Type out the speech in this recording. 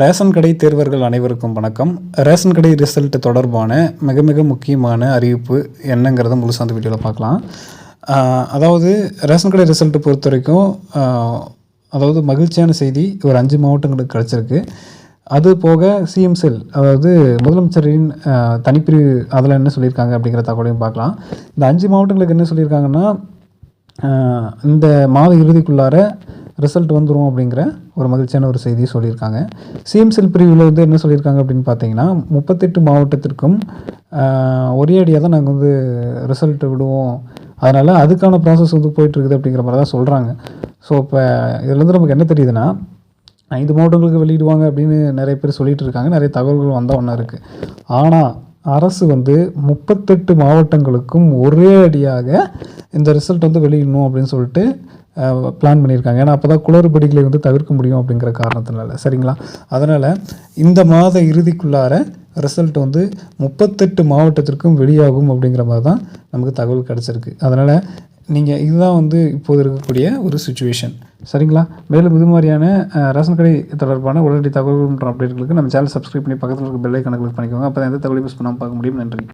Ration கடை தேர்வர்கள் அனைவருக்கும் வணக்கம். ரேஷன் கடை ரிசல்ட் தொடர்பான மிக மிக முக்கியமான அறிவிப்பு என்னங்கிறத முழுசாக அந்த வீடியோவில் பார்க்கலாம். அதாவது ரேஷன் கடை ரிசல்ட்டை பொறுத்த வரைக்கும் அதாவது மகிழ்ச்சியான செய்தி ஒரு அஞ்சு மாவட்டங்களுக்கு கிடச்சிருக்கு. அது போக சிஎம் செல் அதாவது முதலமைச்சரின் தனிப்பிரிவு அதில் என்ன சொல்லியிருக்காங்க அப்படிங்கிற தகவலையும் பார்க்கலாம். இந்த அஞ்சு மாவட்டங்களுக்கு என்ன சொல்லியிருக்காங்கன்னா இந்த மாத இறுதிக்குள்ளார ரிசல்ட் வந்துடும் அப்படிங்கிற ஒரு மகிழ்ச்சியான ஒரு செய்தியை சொல்லியிருக்காங்க. சிஎம் செல் பிரிவில் வந்து என்ன சொல்லியிருக்காங்க அப்படின்னு பார்த்தீங்கன்னா முப்பத்தெட்டு மாவட்டத்திற்கும் ஒரே அடியாக தான் நாங்கள் வந்து ரிசல்ட் விடுவோம். அதனால் அதுக்கான ப்ராசஸ் வந்து போயிட்டுருக்குது அப்படிங்கிற மாதிரி தான் சொல்கிறாங்க ஸோ இப்போ இதுலேருந்து நமக்கு என்ன தெரியுதுன்னா ஐந்து மாவட்டங்களுக்கு வெளியிடுவாங்க அப்படின்னு நிறைய பேர் சொல்லிட்டு இருக்காங்க. நிறைய தகவல்கள் வந்த ஒன்றா இருக்குது ஆனால் அரசு வந்து முப்பத்தெட்டு மாவட்டங்களுக்கும் ஒரே அடியாக இந்த ரிசல்ட் வந்து வெளியிடணும் அப்படின்னு சொல்லிட்டு பிளான் பண்ணியிருக்காங்க. ஏன்னா அப்போ தான் குளறுபடிகளை வந்து தவிர்க்க முடியும் அப்படிங்கிற காரணத்தினால. சரிங்களா? அதனால் இந்த மாத இறுதிக்குள்ளார ரிசல்ட் வந்து முப்பத்தெட்டு மாவட்டத்திற்கும் வெளியாகும் அப்படிங்கிற மாதிரி தான் நமக்கு தகவல் கிடச்சிருக்கு. அதனால் நீங்கள் இதுதான் வந்து இப்போது இருக்கக்கூடிய ஒரு சுச்சுவேஷன் சரிங்களா? மேலும் இது மாதிரியான ரேஷன் கடை தொடர்பான உடனடி தகவல் மற்றும் அப்டேட்களுக்கு நம்ம சேனல் சப்ஸ்கிரைப் பண்ணி பக்கத்தில் இருக்க பெல்லை கணக்கு பண்ணிக்கோங்க. அப்போ தான் எந்த தகவலையும் மிஸ் பண்ணாமல் பார்க்க முடியும். நன்றி.